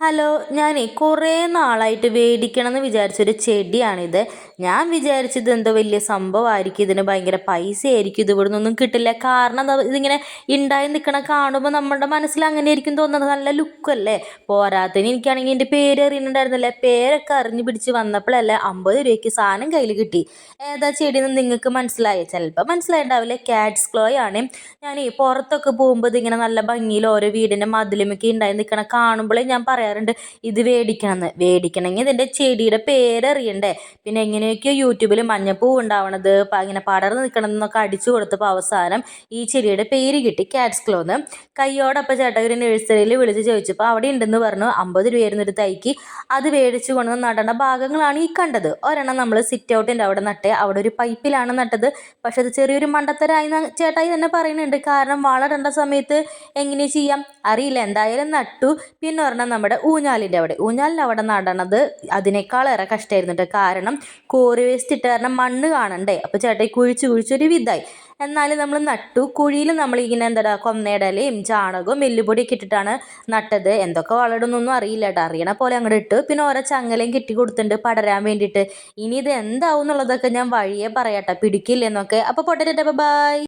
Hello ഞാൻ കുറേ നാളായിട്ട് മേടിക്കണം എന്ന് വിചാരിച്ചൊരു ചെടിയാണിത്. ഞാൻ വിചാരിച്ചത് എന്തോ വലിയ സംഭവമായിരിക്കും. ഇതിന് ഭയങ്കര പൈസ ആയിരിക്കും ഇത് നിന്നൊന്നും കിട്ടില്ല. കാരണം ഇതിങ്ങനെ ഉണ്ടായി നിൽക്കണ കാണുമ്പോൾ നമ്മുടെ മനസ്സിൽ അങ്ങനെ ആയിരിക്കും തോന്നുന്നത്. നല്ല ലുക്കല്ലേ? പോരാത്തതിന് എനിക്കാണെങ്കിൽ എന്റെ പേര് അറിയുന്നുണ്ടായിരുന്നില്ല. പേരൊക്കെ അറിഞ്ഞു പിടിച്ച് വന്നപ്പോഴല്ലേ അമ്പത് രൂപയ്ക്ക് സാധനം കയ്യിൽ കിട്ടി. ഏതാ ചെടിയെന്ന് നിങ്ങൾക്ക് മനസ്സിലായി? ചിലപ്പോൾ മനസ്സിലായിണ്ടാവില്ല? ക്യാറ്റ്സ് ക്ലോയ് ആണ്. ഞാൻ പുറത്തൊക്കെ പോകുമ്പോൾ ഇതിങ്ങനെ നല്ല ഭംഗിയിൽ ഓരോ വീടിന്റെ മതിലുമൊക്കെ ഉണ്ടായി നിൽക്കണ കാണുമ്പോഴേ ഞാൻ പറയാം പറയാറുണ്ട് ഇത് മേടിക്കണം എന്ന് മേടിക്കണമെങ്കിൽ ഇതിന്റെ ചെടിയുടെ പേരറിയണ്ടേ? പിന്നെ എങ്ങനെയൊക്കെയോ യൂട്യൂബിൽ മഞ്ഞപ്പൂ ഉണ്ടാവണത് ഇങ്ങനെ പടർന്ന് നിൽക്കണം എന്നൊക്കെ അടിച്ചു കൊടുത്തപ്പോൾ അവസാനം ഈ ചെടിയുടെ പേര് കിട്ടി ക്യാറ്റ്സ് ക്ലോന്ന് കയ്യോടൊപ്പം ചേട്ടകര് നഴ്സറിയിൽ വിളിച്ച് ചോദിച്ചപ്പോൾ അവിടെ ഉണ്ടെന്ന് പറഞ്ഞു അമ്പത് രൂപയായിരുന്നു ഒരു തൈക്ക്. അത് മേടിച്ചു കൊണ്ട് നടേണ്ട ഭാഗങ്ങളാണ് ഈ കണ്ടത്. ഒരെണ്ണം നമ്മൾ സിറ്റ് ഔട്ടിന്റെ അവിടെ നട്ടേ അവിടെ ഒരു പൈപ്പിലാണ് നട്ടത്. പക്ഷെ അത് ചെറിയൊരു മണ്ടത്തരായി ചേട്ടായി തന്നെ പറയുന്നുണ്ട്. കാരണം വളരേണ്ട സമയത്ത് എങ്ങനെ ചെയ്യാം? അറിയില്ല. എന്തായാലും നട്ടു. പിന്നെ ഒരെണ്ണം നമ്മുടെ ഊഞ്ഞാലിന്റെ അവിടെ. ഊഞ്ഞാലിന്റെ അവിടെ നടണത് അതിനേക്കാളേറെ കഷ്ടമായിരുന്നു കാരണം കോറി വേസ്റ്റ് ഇട്ട് കാരണം മണ്ണ് കാണണ്ടേ. അപ്പോൾ ചേട്ടായി കുഴിച്ച് കുഴിച്ചൊരു വിധായി. എന്നാലും നമ്മൾ നട്ടു. കുഴിയിൽ നമ്മളിങ്ങനെ എന്താ കൊന്നയിടലയും ചാണകവും എല്ലുപൊടിയൊക്കെ ഇട്ടിട്ടാണ് നട്ടത്. എന്തൊക്കെ വളരുന്നൊന്നും അറിയില്ല കേട്ടോ അറിയണ പോലെ അങ്ങോട്ട് ഇട്ട്. പിന്നെ ഓരോ ചങ്ങലയും കിട്ടി കൊടുത്തിട്ടുണ്ട് പടരാൻ വേണ്ടിയിട്ട്. ഇനി ഇത് എന്താവും എന്നുള്ളതൊക്കെ ഞാൻ വഴിയേ പറയാട്ടോ പിടിക്കില്ലെന്നൊക്കെ. അപ്പോൾ പൊട്ടറ്റ ബൈ.